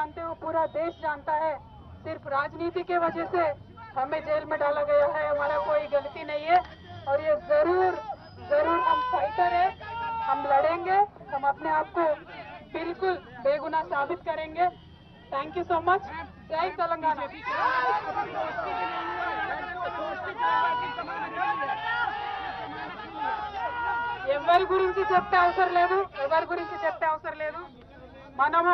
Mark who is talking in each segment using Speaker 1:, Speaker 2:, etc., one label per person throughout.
Speaker 1: जानते हो पूरा देश जानता है सिर्फ राजनीति के वजह से हमें जेल में डाला गया है हमारा कोई गलती नहीं है और ये जरूर जरूर हम फाइटर है हम लड़ेंगे हम अपने आप को बिल्कुल बेगुनाह साबित करेंगे थैंक यू सो मच जय तेलंगाना ఎవరి గురించి చెప్పే అవసరం లేదు ఎవరి గురించి చెప్పే అవసరం లేదు మనము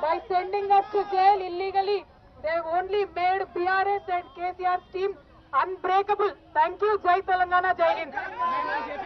Speaker 1: By sending us to jail illegally. They only made BRS and KCR's team unbreakable. Thank you, Jai Telangana, Jai Hind.